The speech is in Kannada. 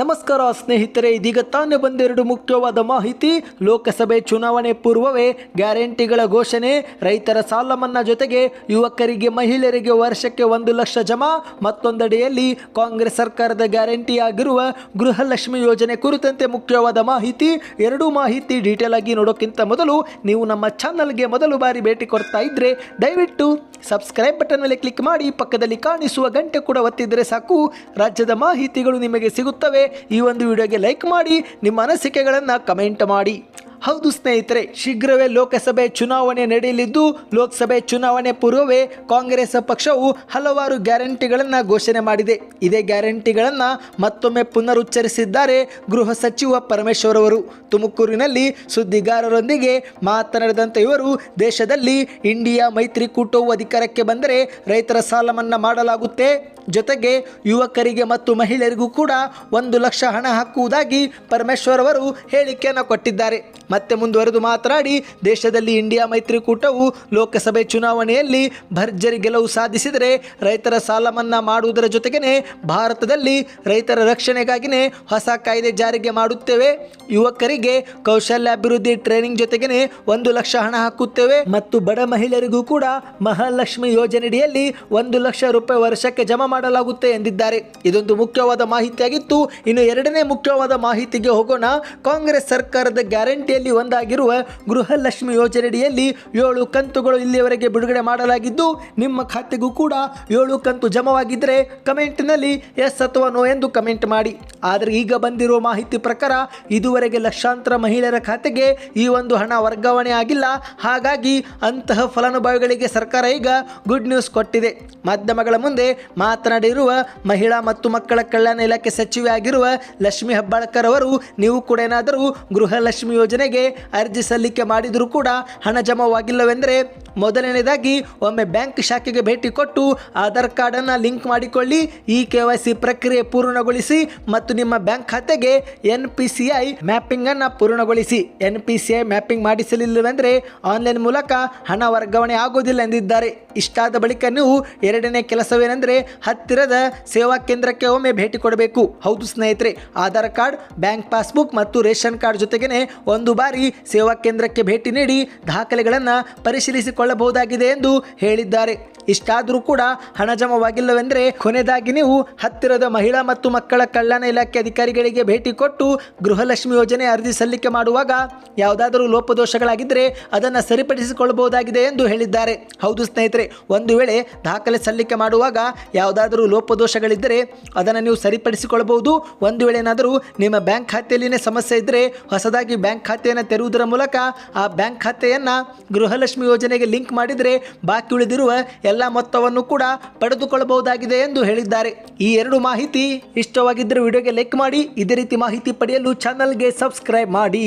ನಮಸ್ಕಾರ ಸ್ನೇಹಿತರೆ, ಇದೀಗ ತಾನೇ ಬಂದೆರಡು ಮುಖ್ಯವಾದ ಮಾಹಿತಿ. ಲೋಕಸಭೆ ಚುನಾವಣೆ ಪೂರ್ವವೇ ಗ್ಯಾರಂಟಿಗಳ ಘೋಷಣೆ, ರೈತರ ಸಾಲ ಮನ್ನಾ ಜೊತೆಗೆ ಯುವಕರಿಗೆ, ಮಹಿಳೆಯರಿಗೆ ವರ್ಷಕ್ಕೆ ಒಂದು ಲಕ್ಷ ಜಮಾ. ಮತ್ತೊಂದೆಡೆಯಲ್ಲಿ ಕಾಂಗ್ರೆಸ್ ಸರ್ಕಾರದ ಗ್ಯಾರಂಟಿಯಾಗಿರುವ ಗೃಹಲಕ್ಷ್ಮಿ ಯೋಜನೆ ಕುರಿತಂತೆ ಮುಖ್ಯವಾದ ಮಾಹಿತಿ. ಎರಡೂ ಮಾಹಿತಿ ಡೀಟೇಲ್ ಆಗಿ ನೋಡೋಕ್ಕಿಂತ ಮೊದಲು ನೀವು ನಮ್ಮ ಚಾನಲ್ಗೆ ಮೊದಲು ಬಾರಿ ಭೇಟಿ ಕೊಡ್ತಾ ಇದ್ರೆ ದಯವಿಟ್ಟು ಸಬ್ಸ್ಕ್ರೈಬ್ ಬಟನ್ ಮೇಲೆ ಕ್ಲಿಕ್ ಮಾಡಿ, ಪಕ್ಕದಲ್ಲಿ ಕಾಣಿಸುವ ಗಂಟೆ ಕೂಡ ಒತ್ತಿದರೆ ಸಾಕು. ರಾಜ್ಯದ ಮಾಹಿತಿಗಳು ನಿಮಗೆ ಸಿಗುತ್ತವೆ. ಈ ಒಂದು ವಿಡಿಯೋಗೆ ಲೈಕ್ ಮಾಡಿ, ನಿಮ್ಮ ಅನಿಸಿಕೆಗಳನ್ನು ಕಮೆಂಟ್ ಮಾಡಿ. ಹೌದು ಸ್ನೇಹಿತರೆ, ಶೀಘ್ರವೇ ಲೋಕಸಭೆ ಚುನಾವಣೆ ನಡೆಯಲಿದ್ದು, ಲೋಕಸಭೆ ಚುನಾವಣೆ ಪೂರ್ವವೇ ಕಾಂಗ್ರೆಸ್ ಪಕ್ಷವು ಹಲವಾರು ಗ್ಯಾರಂಟಿಗಳನ್ನು ಘೋಷಣೆ ಮಾಡಿದೆ. ಇದೇ ಗ್ಯಾರಂಟಿಗಳನ್ನು ಮತ್ತೊಮ್ಮೆ ಪುನರುಚ್ಚರಿಸಿದ್ದಾರೆ ಗೃಹ ಸಚಿವ ಪರಮೇಶ್ವರ್ ಅವರು. ತುಮಕೂರಿನಲ್ಲಿ ಸುದ್ದಿಗಾರರೊಂದಿಗೆ ಮಾತನಾಡಿದಂಥ ಇವರು, ದೇಶದಲ್ಲಿ ಇಂಡಿಯಾ ಮೈತ್ರಿಕೂಟವು ಅಧಿಕಾರಕ್ಕೆ ಬಂದರೆ ರೈತರ ಸಾಲ ಮನ್ನಾ ಮಾಡಲಾಗುತ್ತೆ. ಜೊತೆಗೆ ಯುವಕರಿಗೆ ಮತ್ತು ಮಹಿಳೆಯರಿಗೂ ಕೂಡ ಒಂದು ಲಕ್ಷ ಹಣ ಹಾಕುವುದಾಗಿ ಪರಮೇಶ್ವರ್ ಅವರು ಹೇಳಿಕೆಯನ್ನು ಕೊಟ್ಟಿದ್ದಾರೆ. ಮತ್ತೆ ಮುಂದುವರೆದು ಮಾತನಾಡಿ, ದೇಶದಲ್ಲಿ ಇಂಡಿಯಾ ಮೈತ್ರಿಕೂಟವು ಲೋಕಸಭೆ ಚುನಾವಣೆಯಲ್ಲಿ ಭರ್ಜರಿ ಗೆಲುವು ಸಾಧಿಸಿದರೆ ರೈತರ ಸಾಲ ಮನ್ನಾ ಮಾಡುವುದರ ಜೊತೆಗೇ ಭಾರತದಲ್ಲಿ ರೈತರ ರಕ್ಷಣೆಗಾಗಿಯೇ ಹೊಸ ಕಾಯ್ದೆ ಜಾರಿಗೆ ಮಾಡುತ್ತೇವೆ. ಯುವಕರಿಗೆ ಕೌಶಲ್ಯಾಭಿವೃದ್ಧಿ ಟ್ರೈನಿಂಗ್ ಜೊತೆಗೇ ಒಂದು ಲಕ್ಷ ಹಣ ಹಾಕುತ್ತೇವೆ. ಮತ್ತು ಬಡ ಮಹಿಳೆಯರಿಗೂ ಕೂಡ ಮಹಾಲಕ್ಷ್ಮಿ ಯೋಜನೆಯಡಿಯಲ್ಲಿ ಒಂದು ಲಕ್ಷ ರೂಪಾಯಿ ವರ್ಷಕ್ಕೆ ಜಮಾ ಮಾಡಲಾಗುತ್ತೆ ಎಂದಿದ್ದಾರೆ. ಇದೊಂದು ಮುಖ್ಯವಾದ ಮಾಹಿತಿಯಾಗಿತ್ತು. ಇನ್ನು ಎರಡನೇ ಮುಖ್ಯವಾದ ಮಾಹಿತಿಗೆ ಹೋಗೋಣ. ಕಾಂಗ್ರೆಸ್ ಸರ್ಕಾರದ ಗ್ಯಾರಂಟಿಯಲ್ಲಿ ಒಂದಾಗಿರುವ ಗೃಹಲಕ್ಷ್ಮಿ ಯೋಜನೆಯಡಿಯಲ್ಲಿ ಏಳು ಕಂತುಗಳು ಇಲ್ಲಿಯವರೆಗೆ ಬಿಡುಗಡೆ ಮಾಡಲಾಗಿದ್ದು, ನಿಮ್ಮ ಖಾತೆಗೂ ಕೂಡ ಏಳು ಕಂತು ಜಮವಾಗಿದ್ದರೆ ಕಮೆಂಟ್ನಲ್ಲಿ ಎಸ್ ಅಥವಾ ನೋ ಎಂದು ಕಮೆಂಟ್ ಮಾಡಿ. ಆದರೆ ಈಗ ಬಂದಿರುವ ಮಾಹಿತಿ ಪ್ರಕಾರ ಇದುವರೆಗೆ ಲಕ್ಷಾಂತರ ಮಹಿಳೆಯರ ಖಾತೆಗೆ ಈ ಒಂದು ಹಣ ವರ್ಗಾವಣೆ ಆಗಿಲ್ಲ. ಹಾಗಾಗಿ ಅಂತಹ ಫಲಾನುಭವಿಗಳಿಗೆ ಸರ್ಕಾರ ಈಗ ಗುಡ್ ನ್ಯೂಸ್ ಕೊಟ್ಟಿದೆ. ಮಾಧ್ಯಮಗಳ ಮುಂದೆ ಮಾತನಾಡಿರುವ ಮಹಿಳಾ ಮತ್ತು ಮಕ್ಕಳ ಕಲ್ಯಾಣ ಇಲಾಖೆ ಸಚಿವೆ ಆಗಿರುವ ಲಕ್ಷ್ಮಿ ಹೆಬ್ಬಾಳ್ಕರ್ ಅವರು, ನೀವು ಕೂಡ ಏನಾದರೂ ಗೃಹಲಕ್ಷ್ಮಿ ಯೋಜನೆಗೆ ಅರ್ಜಿ ಸಲ್ಲಿಕೆ ಮಾಡಿದರೂ ಕೂಡ ಹಣ ಜಮಾವಾಗಿಲ್ಲವೆಂದರೆ ಮೊದಲನೇದಾಗಿ ಒಮ್ಮೆ ಬ್ಯಾಂಕ್ ಶಾಖೆಗೆ ಭೇಟಿ ಕೊಟ್ಟು ಆಧಾರ್ ಕಾರ್ಡನ್ನು ಲಿಂಕ್ ಮಾಡಿಕೊಳ್ಳಿ. ಈ ಕೆ ವೈ ಸಿ ಪ್ರಕ್ರಿಯೆ ಪೂರ್ಣಗೊಳಿಸಿ ಮತ್ತು ನಿಮ್ಮ ಬ್ಯಾಂಕ್ ಖಾತೆಗೆ ಎನ್ ಪಿ ಸಿ ಐ ಮ್ಯಾಪಿಂಗನ್ನು ಪೂರ್ಣಗೊಳಿಸಿ. N P C I mapping ಮಾಡಿಸಲಿಲ್ಲವೆಂದರೆ online ಮೂಲಕ ಹಣ ವರ್ಗಾವಣೆ ಆಗುವುದಿಲ್ಲ ಎಂದಿದ್ದಾರೆ. ಇಷ್ಟಾದ ಬಳಿಕ ನೀವು ಎರಡನೇ ಕೆಲಸವೇನೆಂದರೆ ಹತ್ತಿರದ ಸೇವಾ ಕೇಂದ್ರಕ್ಕೆ ಒಮ್ಮೆ ಭೇಟಿ ಕೊಡಬೇಕು. ಹೌದು ಸ್ನೇಹಿತರೆ, ಆಧಾರ್ ಕಾರ್ಡ್, ಬ್ಯಾಂಕ್ ಪಾಸ್ಬುಕ್ ಮತ್ತು ರೇಷನ್ ಕಾರ್ಡ್ ಜೊತೆಗೇನೆ ಒಂದು ಬಾರಿ ಸೇವಾ ಕೇಂದ್ರಕ್ಕೆ ಭೇಟಿ ನೀಡಿ ದಾಖಲೆಗಳನ್ನು ಪರಿಶೀಲಿಸಿಕೊಳ್ಳಬಹುದಾಗಿದೆ ಎಂದು ಹೇಳಿದ್ದಾರೆ. ಇಷ್ಟಾದರೂ ಕೂಡ ಹಣ ಜಮವಾಗಿಲ್ಲವೆಂದರೆ ಕೊನೆದಾಗಿ ನೀವು ಹತ್ತಿರದ ಮಹಿಳಾ ಮತ್ತು ಮಕ್ಕಳ ಕಲ್ಯಾಣ ಇಲಾಖೆ ಅಧಿಕಾರಿಗಳಿಗೆ ಭೇಟಿ ಕೊಟ್ಟು ಗೃಹಲಕ್ಷ್ಮಿ ಯೋಜನೆ ಅರ್ಜಿ ಸಲ್ಲಿಕೆ ಮಾಡುವಾಗ ಯಾವುದಾದರೂ ಲೋಪದೋಷಗಳಾಗಿದ್ದರೆ ಅದನ್ನು ಸರಿಪಡಿಸಿಕೊಳ್ಳಬಹುದಾಗಿದೆ ಎಂದು ಹೇಳಿದ್ದಾರೆ. ಹೌದು ಸ್ನೇಹಿತರೆ, ಒಂದು ವೇಳೆ ದಾಖಲೆ ಸಲ್ಲಿಕೆ ಮಾಡುವಾಗ ಯಾವುದಾದರೂ ಲೋಪದೋಷಗಳಿದ್ದರೆ ಅದನ್ನು ನೀವು ಸರಿಪಡಿಸಿಕೊಳ್ಳಬಹುದು. ಒಂದು ವೇಳೆ ಏನಾದರೂ ನಿಮ್ಮ ಬ್ಯಾಂಕ್ ಖಾತೆಯಲ್ಲಿನೇ ಸಮಸ್ಯೆ ಇದ್ದರೆ ಹೊಸದಾಗಿ ಬ್ಯಾಂಕ್ ಖಾತೆಯನ್ನು ತೆರೆಯುವುದರ ಮೂಲಕ ಆ ಬ್ಯಾಂಕ್ ಖಾತೆಯನ್ನು ಗೃಹಲಕ್ಷ್ಮಿ ಯೋಜನೆಗೆ ಲಿಂಕ್ ಮಾಡಿದರೆ ಬಾಕಿ ಉಳಿದಿರುವ ಎಲ್ಲ ಮೊತ್ತವನ್ನು ಕೂಡ ಪಡೆದುಕೊಳ್ಳಬಹುದಾಗಿದೆ ಎಂದು ಹೇಳಿದ್ದಾರೆ. ಈ ಎರಡು ಮಾಹಿತಿ ಇಷ್ಟವಾಗಿದ್ದರೆ ವಿಡಿಯೋಗೆ ಲೈಕ್ ಮಾಡಿ, ಇದೇ ರೀತಿ ಮಾಹಿತಿ ಪಡೆಯಲು ಚಾನಲ್ಗೆ ಸಬ್ಸ್ಕ್ರೈಬ್ ಮಾಡಿ.